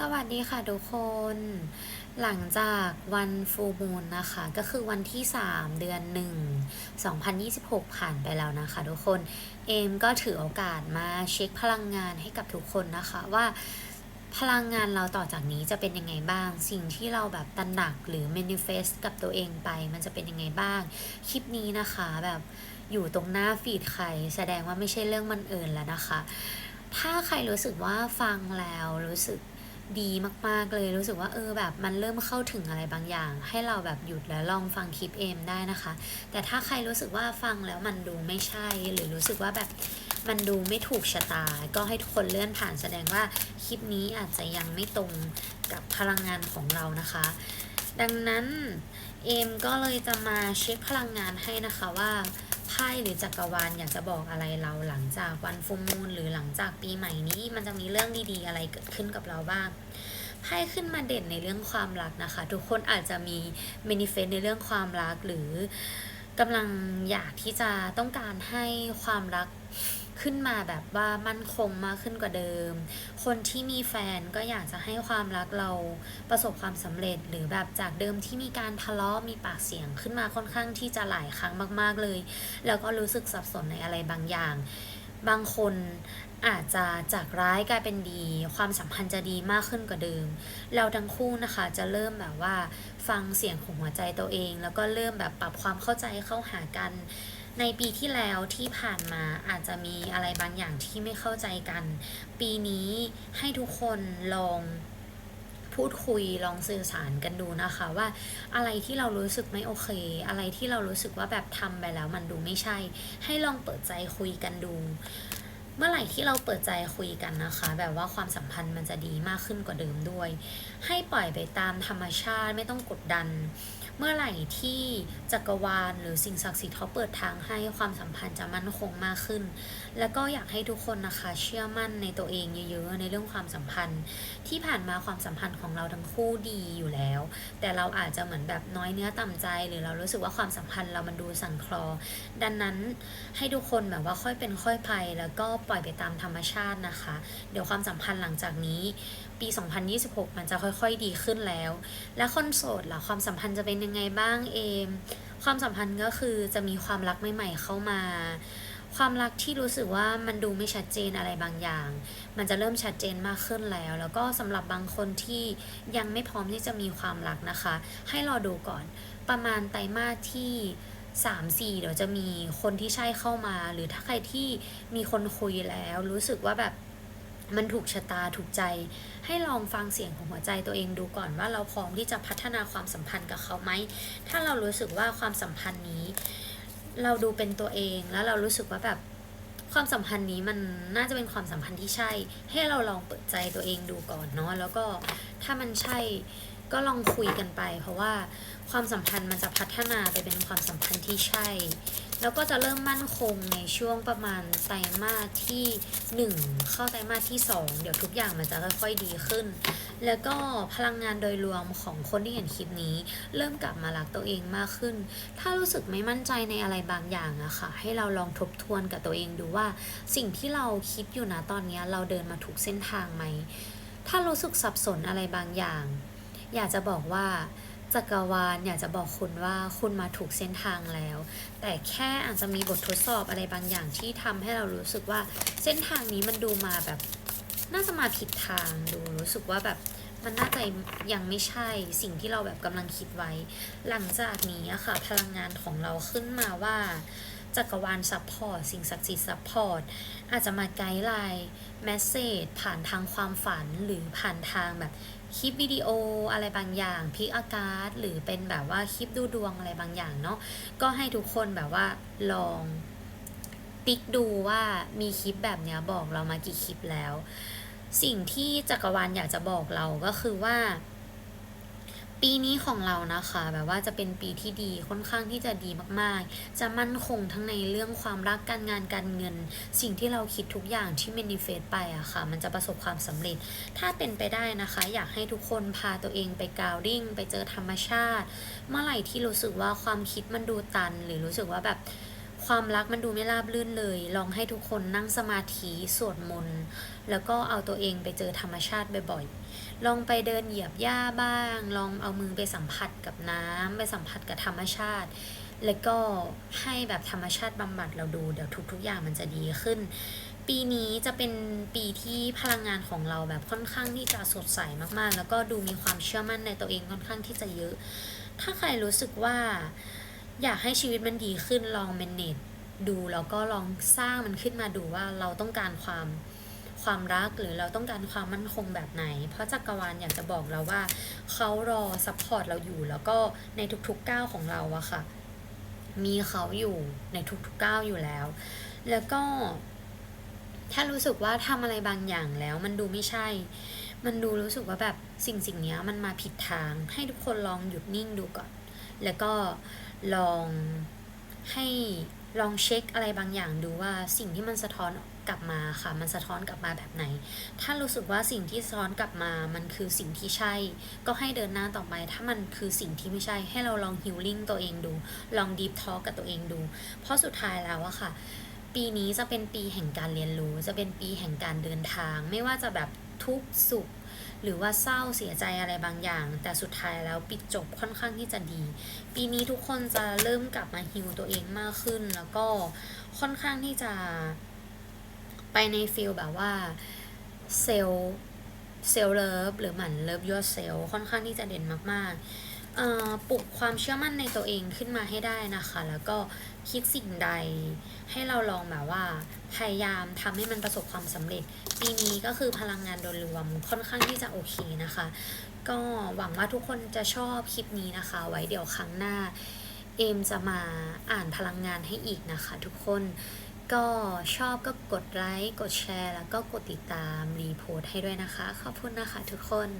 สวัสดีค่ะทุกคน หลังจากวันฟูมูลนะคะ ก็คือวันที่ 3 เดือน 1 2026 ผ่านไปแล้วนะคะทุกคน เอมก็ถือโอกาสมาเช็คพลังงานให้กับทุกคนนะคะว่าพลังงานเราต่อจากนี้จะเป็นยังไงบ้าง สิ่งที่เราแบบตระหนักหรือ manifest กับตัวเองไป มันจะเป็นยังไงบ้าง คลิปนี้นะคะแบบอยู่ตรงหน้าฟีดใคร แสดงว่าไม่ใช่เรื่องบังเอิญแล้วนะคะ ถ้าใครรู้สึกว่าฟังแล้วรู้สึก ดีมากๆเลยรู้สึกว่าเออแบบมันเริ่มเข้าถึงอะไรบางอย่าง ให้เราแบบหยุดแล้วลองฟังคลิปเอมได้นะคะ แต่ถ้าใครรู้สึกว่าฟังแล้วมันดูไม่ใช่ หรือรู้สึกว่าแบบมันดูไม่ถูกชะตา ก็ให้ทุกคนเลื่อนผ่านแสดงว่าคลิปนี้อาจจะยังไม่ตรงกับพลังงานของเรานะคะ ดังนั้นเอมก็เลยจะมาเช็คพลังงานให้นะคะว่า ไพ่หรือจักรวาลอยากจะบอกอะไรเราหลังจากวันฟูมูลหรือหลังจากปีใหม่นี้ มันจะมีเรื่องดีๆอะไรเกิดขึ้นกับเราบ้างไพ่ขึ้นมาเด่นในเรื่องความรักนะคะ ทุกคนอาจจะมีเมนิเฟสในเรื่องความรักหรือกำลังอยากที่จะต้องการให้ความรัก ขึ้นมาแบบว่ามั่นคงมากขึ้นกว่าเดิม คนที่มีแฟนก็อยากจะให้ความรักเราประสบความสำเร็จ หรือแบบจากเดิมที่มีการทะเลาะมีปากเสียงขึ้นมาค่อนข้างที่จะหลายครั้งมาก ๆเลย แล้วก็รู้สึกสับสนในอะไรบางอย่าง บางคนอาจจะจากร้ายกลายเป็นดี ความสัมพันธ์จะดีมากขึ้นกว่าเดิม เราทั้งคู่นะคะจะเริ่มแบบว่าฟังเสียงของหัวใจตัวเอง แล้วก็เริ่มแบบปรับความเข้าใจเข้าหากัน ในปีที่แล้วที่ผ่านมาอาจจะมีอะไรบางอย่างที่ไม่เข้าใจกัน ปีนี้ให้ทุกคนลองพูดคุยลองสื่อสารกันดูนะคะว่าอะไรที่เรารู้สึกไม่โอเค อะไรที่เรารู้สึกว่าแบบทำไปแล้วมันดูไม่ใช่ ให้ลองเปิดใจคุยกันดู เมื่อไหร่ที่เราเปิดใจคุยกันนะคะ แบบว่าความสัมพันธ์มันจะดีมากขึ้นกว่าเดิมด้วย ให้ปล่อยไปตามธรรมชาติไม่ต้องกดดัน เมื่อไหร่ที่จักรวาลหรือสิ่งศักดิ์สิทธิ์เขาเปิดทางให้ความสัมพันธ์จะมั่นคงมากขึ้น แล้วก็อยากให้ทุกคนนะคะเชื่อมั่นในตัวเองเยอะๆ ในเรื่องความสัมพันธ์ ที่ผ่านมาความสัมพันธ์ของเราทั้งคู่ดีอยู่แล้ว แต่เราอาจจะเหมือนแบบน้อยเนื้อต่ำใจ หรือเรารู้สึกว่าความสัมพันธ์เรามันดูสั่นคลอ ดังนั้นให้ทุกคนแบบว่าค่อยเป็นค่อยไปแล้วก็ปล่อยไปตามธรรมชาตินะคะ เดี๋ยวความสัมพันธ์หลังจากนี้ ปี 2026 มันจะค่อย ๆ ดีขึ้นแล้ว และคนโสดล่ะความสัมพันธ์จะเป็นยังไงบ้างเอมความสัมพันธ์ก็คือจะมีความรักใหม่ๆเข้ามา ความรักที่รู้สึกว่ามันดูไม่ชัดเจนอะไรบางอย่าง มันจะเริ่มชัดเจนมากขึ้นแล้ว แล้วก็สำหรับบางคนที่ยังไม่พร้อมที่จะมีความรักนะคะ ให้รอดูก่อนประมาณไตรมาสที่3 4เดี๋ยวจะมีคนที่ใช่เข้ามา หรือถ้าใครที่มีคนคุยแล้ว รู้สึกว่าแบบ มันถูกชะตาถูกใจ ให้ลองฟังเสียงของหัวใจตัวเองดูก่อนว่าเราพร้อมที่จะพัฒนาความสัมพันธ์กับเขาไหม ถ้าเรารู้สึกว่าความสัมพันธ์นี้ เราดูเป็นตัวเองแล้วเรารู้สึกว่าแบบความสัมพันธ์นี้มันน่าจะเป็นความสัมพันธ์ที่ใช่ ให้เราลองเปิดใจตัวเองดูก่อนเนาะแล้วก็ถ้ามันใช่ ก็ลองคุยกันไป เพราะว่าความสัมพันธ์มันจะพัฒนาไปเป็นความสัมพันธ์ที่ใช่ แล้วก็จะเริ่มมั่นคงในช่วงประมาณไตรมาสที่ 1 เข้าไตรมาสที่ 2 เดี๋ยวทุกอย่างมันจะค่อยๆดีขึ้น แล้วก็พลังงานโดยรวมของคนที่เห็นคลิปนี้ เริ่มกลับมารักตัวเองมากขึ้น ถ้ารู้สึกไม่มั่นใจในอะไรบางอย่างอะค่ะ ให้เราลองทบทวนกับตัวเองดูว่า สิ่งที่เราคิดอยู่นะตอนนี้เราเดินมาถูกเส้นทางไหม ถ้ารู้สึกสับสนอะไรบางอย่าง อยากจะบอกว่าจักรวาลอยากจะบอกคุณว่าคุณมาถูกเส้นทางแล้ว แต่แค่อาจจะมีบททดสอบอะไรบางอย่างที่ทำให้เรารู้สึกว่าเส้นทางนี้มันดูมาแบบ น่าจะมาผิดทางดูรู้สึกว่าแบบมันน่าจะยังไม่ใช่สิ่งที่เราแบบกำลังคิดไว้ หลังจากนี้อะค่ะ พลังงานของเราขึ้นมาว่าจักรวาลซัพพอร์ตสิ่งศักดิ์สิทธิ์ซัพพอร์ตอาจจะมาไกด์ไลน์แมสเซจผ่านทางความฝันหรือผ่านทางแบบ คลิปวิดีโออะไรบางอย่างพิกอากาศหรือเป็นแบบว่าคลิปดูดวงอะไรบางอย่างเนาะก็ให้ทุกคนแบบว่าลองติ๊กดูว่ามีคลิปแบบเนี้ยบอกเรามากี่คลิปแล้ว สิ่งที่จักรวาลอยากจะบอกเราก็คือว่า ปีนี้ของเรานะคะ แบบว่าจะเป็นปีที่ดีค่อนข้างที่จะดีมากๆ จะมั่นคงทั้งในเรื่องความรักการงานการเงิน สิ่งที่เราคิดทุกอย่างที่ manifest ไปอะค่ะ มันจะประสบความสำเร็จ ถ้าเป็นไปได้นะคะ อยากให้ทุกคนพาตัวเองไปกาวดิ้งไปเจอธรรมชาติ เมื่อไหร่ที่รู้สึกว่าความคิดมันดูตัน หรือรู้สึกว่าแบบ ความรักมันดูไม่ราบรื่นเลย ลองให้ทุกคนนั่งสมาธิสวดมนต์แล้วก็เอาตัวเองไปเจอธรรมชาติบ่อยๆ ลองไปเดินเหยียบหญ้าบ้าง ลองเอามือไปสัมผัสกับน้ำไปสัมผัสกับธรรมชาติ แล้วก็ให้แบบธรรมชาติบำบัดเราดูเดี๋ยวทุก ๆ อย่างมันจะดีขึ้น ปีนี้จะเป็นปีที่พลังงานของเราแบบค่อนข้างที่จะสดใสมากๆ แล้วก็ดูมีความเชื่อมั่นในตัวเองค่อนข้างที่จะเยอะ ถ้าใครรู้สึกว่า อยากให้ชีวิตมันดีขึ้นลอง manage ดูแล้วก็ลองสร้างมันขึ้นมาดูว่าเราต้องการความความรักหรือเราต้องการความมั่นคงแบบไหน เพราะจักรวาลอยากจะบอกเราว่าเขารอซัพพอร์ตเราอยู่ แล้วก็ในทุกๆก้าวของเราอะค่ะ มีเขาอยู่ในทุกๆก้าวอยู่แล้ว แล้วก็ ถ้ารู้สึกว่าทำอะไรบางอย่างแล้วมันดูไม่ใช่ มันดูรู้สึกว่าแบบสิ่งสิ่งเนี้ยมันมาผิดทาง ให้ทุกคนลองหยุดนิ่งดูก่อน แล้วก็ ลองให้ลองเช็คอะไรบางอย่างดูว่าสิ่งที่มันสะท้อนกลับมาค่ะ มันสะท้อนกลับมาแบบไหน ถ้ารู้สึกว่าสิ่งที่สะท้อนกลับมา มันคือสิ่งที่ใช่ ก็ให้เดินหน้าต่อไป ถ้ามันคือสิ่งที่ไม่ใช่ ให้เราลองฮิลลิ่งตัวเองดู ลองดีฟทอ k กับตัวเองดู เพราะสุดท้ายแล้วอะค่ะ ปีนี้จะเป็นปีแห่งการเรียนรู้ จะเป็นปีแห่งการเดินทาง ไม่ว่าจะแบบ ทุกข์สุข หรือว่าเศร้าเสียใจอะไรบางอย่าง แต่สุดท้ายแล้วปิดจบค่อนข้างที่จะดี ปีนี้ทุกคนจะเริ่มกลับมาฮิวตัวเองมากขึ้น แล้วก็ค่อนข้างที่จะไปในฟิลแบบว่าเซลเซลเลิฟหรือเหมือนเลิฟยูเซลค่อนข้างที่จะเด่นมากๆ ปลุกความเชื่อมั่นในตัวเองขึ้นมาให้ได้นะคะ แล้วก็คิดสิ่งใดให้เราลองแบบว่า พยายามทำให้มันประสบความสำเร็จ ปีนี้ก็คือพลังงานโดยรวมค่อนข้างที่จะโอเคนะคะ ก็หวังว่าทุกคนจะชอบคลิปนี้นะคะ ไว้เดี๋ยวครั้งหน้า เอมจะมาอ่านพลังงานให้อีกนะคะ ทุกคนก็ชอบก็กดไลค์กดแชร์ แล้วก็กดติดตามรีโพสต์ให้ด้วยนะคะ ขอบคุณนะคะทุกคน